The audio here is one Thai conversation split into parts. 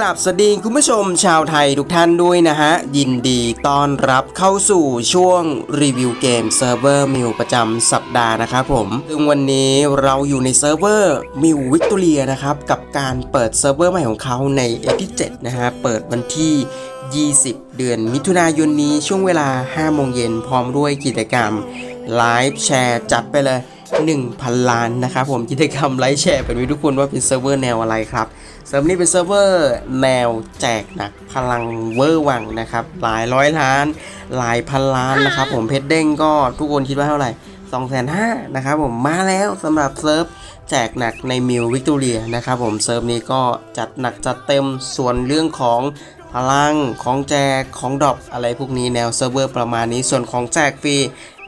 กราบสวัสดีคุณผู้ชมชาวไทยทุกท่านด้วยนะฮะ ยินดีต้อนรับเข้าสู่ช่วงรีวิวเกมเซิร์ฟเวอร์มิวประจำสัปดาห์นะครับผม ซึ่งวันนี้เราอยู่ในเซิร์ฟเวอร์มิววิกตอเรียนะครับ กับการเปิดเซิร์ฟเวอร์ใหม่ของเขาในเอพิ7นะฮะ เปิดวันที่ 20 เดือนมิถุนายนนี้ช่วงเวลา 5 โมงเย็นพร้อมด้วยกิจกรรมไลฟ์แชร์จัดไปเลย 1,000 ล้านนะครับผมกิจกรรมไลฟ์แชร์เป็นวิทุกคนว่าเป็นเซิร์ฟเวอร์แนวอะไรครับ เซิร์ฟนี้เป็นเซิร์ฟเวอร์แนวแจกหนักพลังเวอร์วังนะครับ หลายร้อยล้าน หลายพันล้านนะครับ ผมเพชรเด้งก็ทุกคนคิดว่าเท่าไหร่2องแสนห้านะครับผมมาแล้วสำหรับเซิร์ฟแจกหนักในมิววิกตอเรียนะครับผมเซิร์ฟนี้ก็จัดหนักจัดเต็มส่วนเรื่องของพลังของแจกของดรอปอะไรพวกนี้แนวเซิร์ฟเวอร์ประมาณนี้ส่วนของแจกฟรี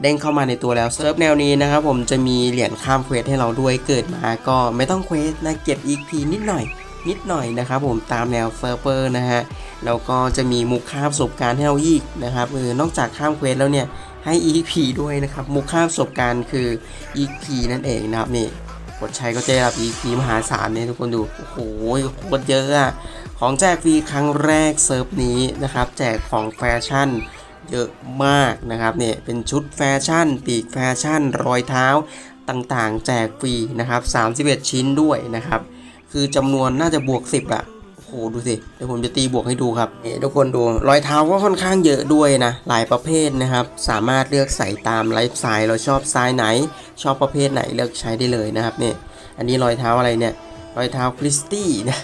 เด้งเข้ามาในตัวแล้วเซิร์ฟแนวนี้นะครับผมจะมีเหรียญข้ามเควสให้เราด้วยเกิดมาก็ไม่ต้องเควสนะเก็บ EP นิดหน่อย นิดหน่อยนะครับผมตามแนวเซิร์ฟเวอร์นะฮะแล้วก็จะมีมุกค่าประสบการณ์ให้เราอีกนะครับเออนอกจากข้ามเควสแล้วเนี่ยให้ EP ด้วยนะครับมุกค่าประสบการณ์คือ EP นั่นเองนะครับนี่กดใช้ก็จะได้รับ EP มหาศาลเนี่ยทุกคนดูโอ้โหโคตรเยอะอะของแจกฟรีครั้งแรกเซิร์ฟนี้นะครับแจกของแฟชั่นเยอะมากนะครับเนี่ยเป็นชุดแฟชั่น ปีกแฟชั่นรอยเท้าต่างๆ แจกฟรีนะครับ31 ชิ้นด้วยนะครับ คือจำนวนน่าจะบวก 10อะโอ้โหดูสิเดี๋ยวผมจะตีบวกให้ดูครับนี่ทุกคนดูรอยเท้าก็ค่อนข้างเยอะด้วยนะ หลายประเภทนะครับ สามารถเลือกใส่ตามไลฟ์สไตล์เราชอบสไตล์ไหน ชอบประเภทไหนเลือกใช้ได้เลยนะครับเนี่ยอันนี้รอยเท้าอะไรเนี่ยรอยเท้าคริสตี้นะ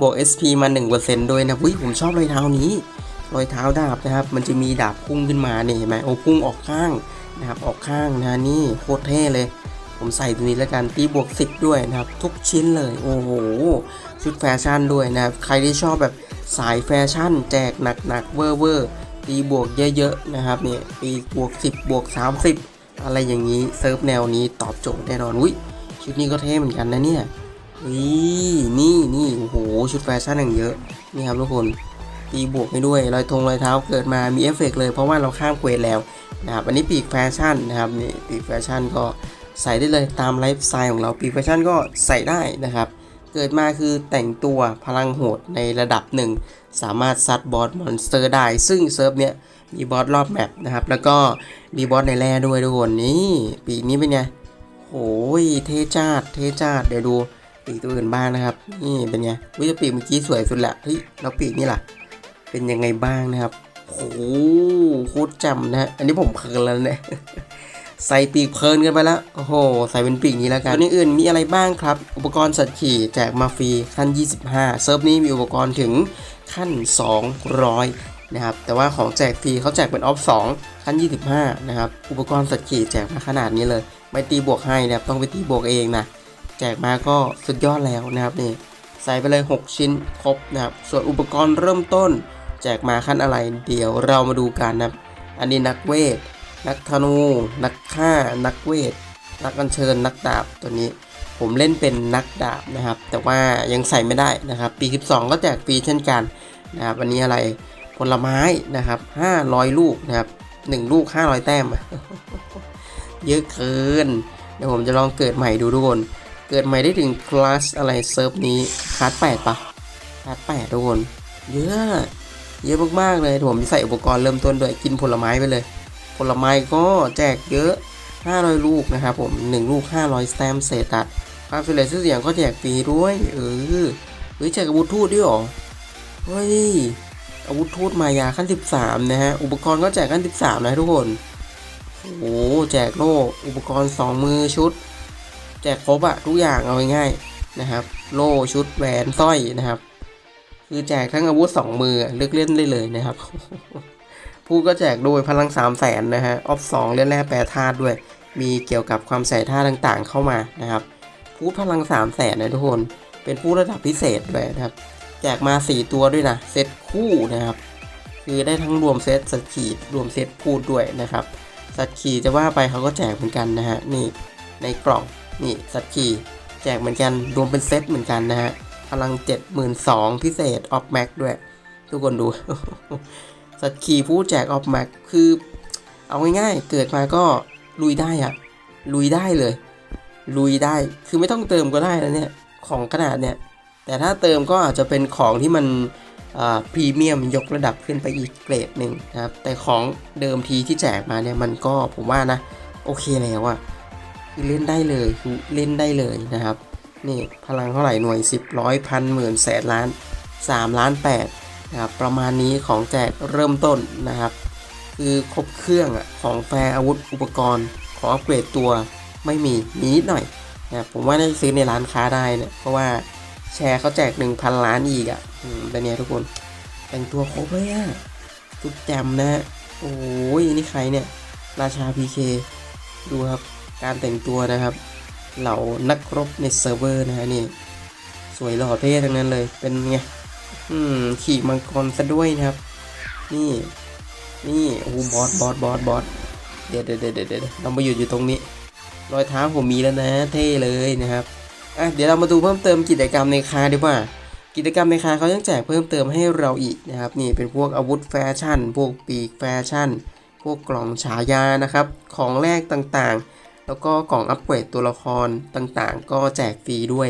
บวก SP มา 1%ด้วยนะอุ้ยผมชอบรอยเท้านี้ รอยเท้าดาบนะครับ มันจะมีดาบพุ่งขึ้นมาเนี่ยเห็นไหมโอ้พุ่งออกข้างนะครับออกข้างนะนี่โคตรเท่เลย ผมใส่ตัวนี้แล้วกันตีบวก 10 ด้วยนะครับ ทุกชิ้นเลยโอ้โหชุดแฟชั่นด้วยนะครับ ใครที่ชอบแบบสายแฟชั่น แจกหนักๆเวอร์เวอร์ตีบวกเยอะๆนะครับเนี่ยตีบวก 10 บวก 30 อะไรอย่างนี้เซิร์ฟแนวนี้ตอบโจทย์แน่นอนอุ้ยชุดนี้ก็เท่เหมือนกันนะเนี่ยนี่นี่นี่โอ้โหชุดแฟชั่นอย่างเยอะนี่ครับทุกคนตีบวกให้ด้วยรอยธงรอยเท้าเกิดมามีเอฟเฟกต์เลยเพราะว่าเราข้ามเควสแล้วนะครับอันนี้ปีกแฟชั่นนะครับนี่ปีกแฟชั่นก็ ใส่ได้เลยตามไลฟ์สไตล์ของเราปีแฟชั่นก็ใส่ได้นะครับ เกิดมาคือแต่งตัวพลังโหดในระดับหนึ่ง สามารถซัดบอสมอนสเตอร์ได้ ซึ่งเซิร์ฟเนี้ยมีบอสรอบแมปนะครับ แล้วก็มีบอสในแร่ด้วยทุกคนนี่ปีนี้เป็นไงโอ้ยเทจ้าดเทจ้าดเดี๋ยวดูปีกตัวอื่นบ้างนะครับนี่เป็นไงวิจะปีกเมื่อกี้สวยสุดละเฮ้ยแล้วปีกนี่ล่ะ เป็นยังไงบ้างนะครับโอ้โหโคตรจำนะฮะอันนี้ผมเพลินแล้วเนี่ย ใส่ปีกเพลินกันไปแล้ว โอ้โห ใส่เป็นปีกนี้แล้วกันตัวอื่นมีอะไรบ้างครับ อุปกรณ์สัตว์ขี่แจกมาฟรีขั้น 25 เซิร์ฟนี้มีอุปกรณ์ถึงขั้น 200 นะครับ แต่ว่าของแจกฟรีเขาแจกเป็นออฟ 2 ขั้น 25 นะครับ อุปกรณ์สัตว์ขี่แจกมาขนาดนี้เลย ไม่ตีบวกให้นะครับ ต้องไปตีบวกเองนะ แจกมาก็สุดยอดแล้วนะครับนี่ ใส่ไปเลย 6 ชิ้นครบนะครับ ส่วนอุปกรณ์เริ่มต้น แจกมาขั้นอะไร เดี๋ยวเรามาดูกันนะครับ อันนี้นักเวท นักธนู นักฆ่า นักเวท นักอัญเชิญ นักดาบตัวนี้ ผมเล่นเป็นนักดาบนะครับ แต่ว่ายังใส่ไม่ได้นะครับ ปี 12 ก็แจกฟรีเช่นกันนะครับอันนี้อะไรผลไม้นะครับ 500 ลูกนะครับ 1 ลูก 500 แต้ม เยอะเกิน เดี๋ยวผมจะลองเกิดใหม่ดูทุกคน เกิดใหม่ได้ถึงคลาสอะไรเซิร์ฟนี้คลาส8ปะคลาส8ทุกคน เยอะ เยอะมากๆเลยเดี๋ยผมจะใส่อุปกรณ์เริ่มต้นด้วยกินผลไม้ไปเลย ผลไม้ก็แจกเยอะ 500 ลูกนะครับผม 1 ลูก 500สแตมเศษตัดความสำเร็จชื่อเสียงก็แจกฟรีด้วย เออเฮ้ยแจกอาวุธทูตด้วยหรอ เฮ้ย อาวุธทูตมายาขั้น 13 นะฮะ อุปกรณ์ก็แจกขั้น 13 นะทุกคน โอ้โหแจกโล่อุปกรณ์ 2 มือชุด แจกครบอะทุกอย่างเอาง่ายๆนะครับ โล่ชุดแหวนสร้อยนะครับ คือแจกทั้งอาวุธ 2 มือเลือกเล่นได้เลยนะครับ ผู้ก็แจกโดยพลัง 3 0 0แสนนะฮะ ออฟ2เล่นแร่แปรธาตุด้วย มีเกี่ยวกับความใส่ท่าต่างๆ เข้ามานะครับ ผู้พลัง 3 0 0แสนนะทุกคน เป็นผู้ระดับพิเศษด้วยนะครับ แจกมา 4 ตัวด้วยนะ เซตคู่นะครับ คือได้ทั้งรวมเซตสตขีดรวมเซตพูดด้วยนะครับสัตว์ขี่จะว่าไปเขาก็แจกเหมือนกันนะฮะ นี่ในกล่อง นี่สัตว์ขี่แจกเหมือนกัน รวมเป็นเซตเหมือนกันนะฮะ พลัง 72,000พิเศษออฟแม็กด้วย ทุกคนดู สัตว์ขี่ผู้แจกออฟแม็กคือ เอาง่ายๆ เกิดมาก็ลุยได้อะลุยได้เลย ลุยได้คือไม่ต้องเติมก็ได้แล้วเนี่ย ของขนาดเนี่ย แต่ถ้าเติมก็อาจจะเป็นของที่มันพรีเมียมยกระดับขึ้นไปอีกเกรดหนึ่งนะครับ แต่ของเดิมทีที่แจกมาเนี่ยมันก็ผมว่านะ โอเคแล้วอะคือเล่นได้เลยเล่นได้เลยนะครับ นี่พลังเท่าไหร่หน่วย 10ร้อยพันหมื่นแสนล้าน 3 ล้าน8 นะครับประมาณนี้ของแจกเริ่มต้นนะครับ คือครบเครื่องของแฟร์อาวุธอุปกรณ์ ของอัปเกรดตัวไม่มีมีนิดหน่อยนะผมว่าน่าจะซื้อในร้านค้าได้เนี่ยเพราะว่าแชร์เขาแจก 1,000 ล้านอีกอะ่ะอืมเป็นไงทุกคน แต่งตัวครบเลยอะ่ะทุกแจมนะฮะโอ้ยนี่ใครเนี่ย ราชา PK ดูครับการแต่งตัวนะครับ เหล่านักรบในเซิร์ฟเวอร์นะฮะนี่ สวยหล่อเท่ทั้งนั้นเลยเป็นไง อืมขี่มังกรซะด้วยนะครับ นี่ นี่โอ้บอสบอสบอสบอสเดี๋ยวเดี๋ยวเดี๋ยวเดี๋ยวเรามาหยุดอยู่ตรงนี้ รอยเท้าผมมีแล้วนะ เท่เลยนะครับอะเดี๋ยวเรามาดูเพิ่มเติมกิจกรรมในคาดีกว่า กิจกรรมในคาเขายังแจกเพิ่มเติมให้เราอีกนะครับ นี่เป็นพวกอาวุธแฟชั่น พวกปีกแฟชั่น พวกกล่องฉายานะครับ ของแรกต่างๆ แล้วก็กล่องอัปเกรดตัวละครต่างๆ ก็แจกฟรีด้วย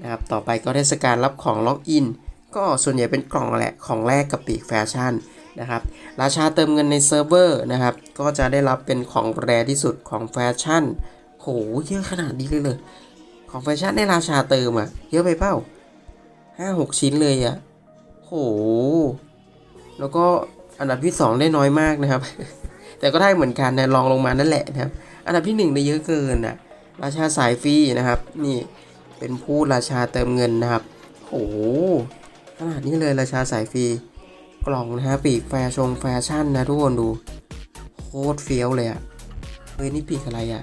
นะครับ ต่อไปก็เทศกาลรับของล็อกอิน ก็ส่วนใหญ่เป็นกล่องแหละของแรกกับปีกแฟชั่นนะครับราชาเติมเงินในเซิร์ฟเวอร์นะครับก็จะได้รับเป็นของแรที่สุดของแฟชั่นโหเยอะขนาดนี้เลยเลยของแฟชั่นในราชาเติมอะเยอะไปเปล่าห้าหกชิ้นเลยอะโหแล้วก็อันดับที่ 2 ได้น้อยมากนะครับ แต่ก็ได้เหมือนกันนะลองลงมานั่นแหละนะครับ อันดับที่1ได้เยอะเกินอะราชาสายฟรีนะครับ นี่เป็นผู้ราชาเติมเงินนะครับโห ขนาดนี้เลยราชาสายฟรีกล่องนะฮะปีกแฟชงแฟชั่นนะทุกคนดูโคตรเฟี้ยวเลยอะเฮ้ยนี่ปีกอะไรอะ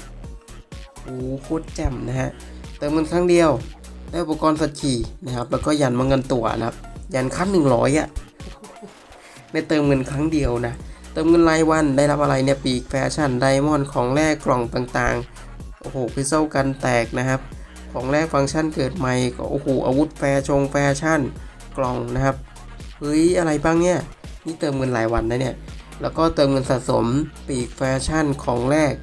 โอ้โคตรแจ่มนะฮะเติมเงินครั้งเดียวได้อุปกรณ์สัตว์ขี่นะครับ แล้วก็ยันมังเงินตัวนะครับ ยันขั้นหนึ่งร้อยอะได้เติมเงินครั้งเดียวนะเติมเงินรายวันได้รับอะไรเนี่ยปีกแฟชั่นไดมอนด์ของแรกกล่องต่างๆโอ้โหพิเซลกันแตกนะครับ ของแรกฟังก์ชันเกิดใหม่ก็โอ้โหอาวุธแฟชงแฟชั่น กล่องนะครับเฮ้ยอะไรบ้างเนี่ยนี่เติมเงินรายวันนะเนี่ยแล้วก็เติมเงินสะสมปีกแฟชั่นของแรก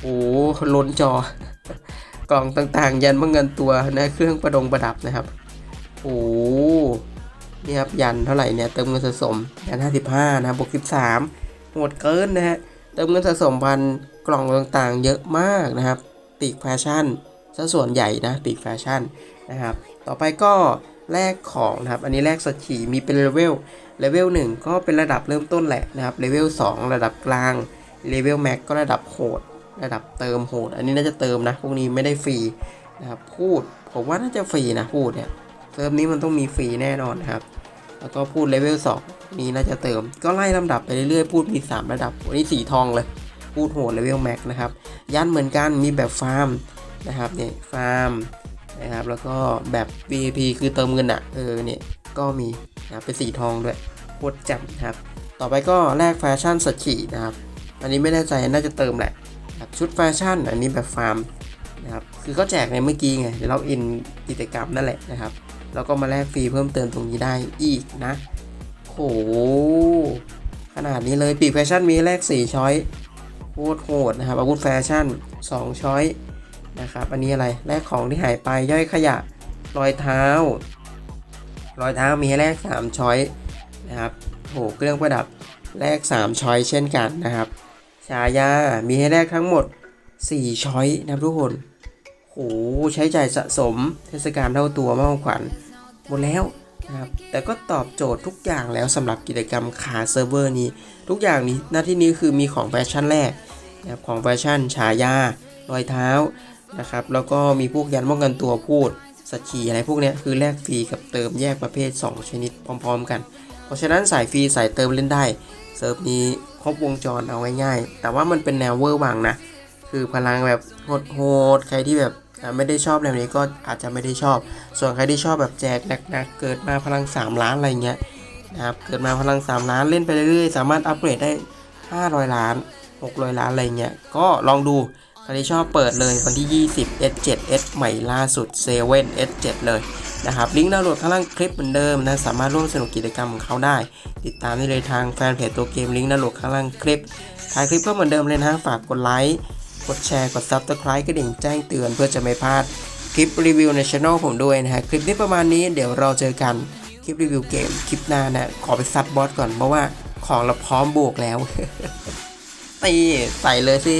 โอ้โหล้นจอ กล่องต่างๆ ยันบังเงินตัวนะเครื่องประดงประดับนะครับโอ้โหนี่ครับยันเท่าไหร่เนี่ยเติมเงินสะสมยัน55นะบวก13โหดเกินนะฮะเติมเงินสะสมพันกล่องต่างๆ เยอะมากนะครับปีกแฟชั่นซะส่วนใหญ่นะปีกแฟชั่นนะครับ ต่อไปก็ แลกของนะครับ อันนี้แลกสกีมีเป็นเลเวล เลเวล1ก็เป็นระดับเริ่มต้นแหละนะครับ เลเวล2ระดับกลาง เลเวลแม็กก็ระดับโหด ระดับเติมโหด อันนี้น่าจะเติมนะ พวกนี้ไม่ได้ฟรีนะครับ พูด ผมว่าน่าจะฟรีนะพูดเนี่ยเซิร์ฟนี้มันต้องมีฟรีแน่นอนครับ แล้วก็พูดเลเวล2นี้น่าจะเติม ก็ไล่ลำดับไปเรื่อยๆ พูดมี 3 ระดับ วันนี้สีทองเลย พูดโหดเลเวลแม็กนะครับ ยันเหมือนกัน มีแบบฟาร์มนะครับเนี่ย ฟาร์ม นะครับ แล้วก็แบบ VIP คือเติมเงินอะ เออเนี่ยก็มีนะครับเป็นสีทองด้วยโคตรจ่มนะครับ ต่อไปก็แลกแฟชั่นสกีนะครับ อันนี้ไม่แน่ใจน่าจะเติมแหละครับชุดแฟชั่น อันนี้แบบฟาร์มนะครับ คือเขาแจกในเมื่อกี้ไงเดี๋ยวเราอินกิจกรรมนั่นแหละนะครับ แล้วก็มาแลกฟรีเพิ่มเติมตรงนี้ได้อีกนะโหขนาดนี้เลยปีกแฟชั่นมีแลก4ช้อยโคตรโหดนะครับอาวุธแฟชั่น 2 ช้อย นะครับ อันนี้อะไรแลกของที่หายไปย่อยขยะรอยเท้ารอยเท้ามีให้แลก3ช้อยนะครับโหเครื่องประดับแลก3ช้อยเช่นกันนะครับฉายา มีให้แลกทั้งหมด 4 ช้อยนะครับทุกคนโหใช้จ่ายสะสมเทศกาลเท่าตัวมากขวัญหมดแล้วนะครับแต่ก็ตอบโจทย์ทุกอย่างแล้วสำหรับกิจกรรมขาเซิร์ฟเวอร์นี้ ทุกอย่างนี้หน้าที่นี้คือมีของแฟชั่นแรกนะครับของแฟชั่นฉายารอยเท้า นะครับ แล้วก็มีพวกยันป้องกันตัวพูดสัตว์ขี่อะไรพวกนี้คือแลกฟรีกับเติมแยกประเภท 2 ชนิดพร้อมๆ กัน เพราะฉะนั้นสายฟรีสายเติมเล่นได้เซิร์ฟนี้ครบวงจรเอาง่ายๆ แต่ว่ามันเป็นแนวเวอร์วังนะ คือพลังแบบโหดๆใครที่แบบไม่ได้ชอบแนวนี้ก็อาจจะไม่ได้ชอบ ส่วนใครที่ชอบแบบแจกหนักๆ เกิดมาพลัง 3 ล้านอะไรเงี้ยนะครับ เกิดมาพลัง 3 ล้านเล่นไปเรื่อยๆ สามารถอัปเกรดได้ 500 ล้าน 600 ล้านอะไรเงี้ย ก็ลองดู ใครที่ชอบเปิดเลยวันที่ 20 S7 S ใหม่ล่าสุด7 S7 เลยนะครับลิงก์ดาวน์โหลดข้างล่างคลิปเหมือนเดิมนะสามารถร่วมสนุกกิจกรรมของเขาได้ ติดตามได้เลยทางแฟนเพจตัวเกมลิงก์ดาวน์โหลดข้างล่างคลิปท้ายคลิปก็เหมือนเดิมเลยนะฝากกดไลค์กดแชร์กด Subscribe กระดิ่งแจ้งเตือนเพื่อจะไม่พลาดคลิปรีวิวในช anel ผมด้วยนะฮะคลิปนี้ประมาณนี้เดี๋ยวเราเจอกันคลิปรีวิวเกมคลิปหน้านะขอไปซัดบอสก่อนเพราะว่าของเราพร้อมบวกแล้วตีใส่เลยสิ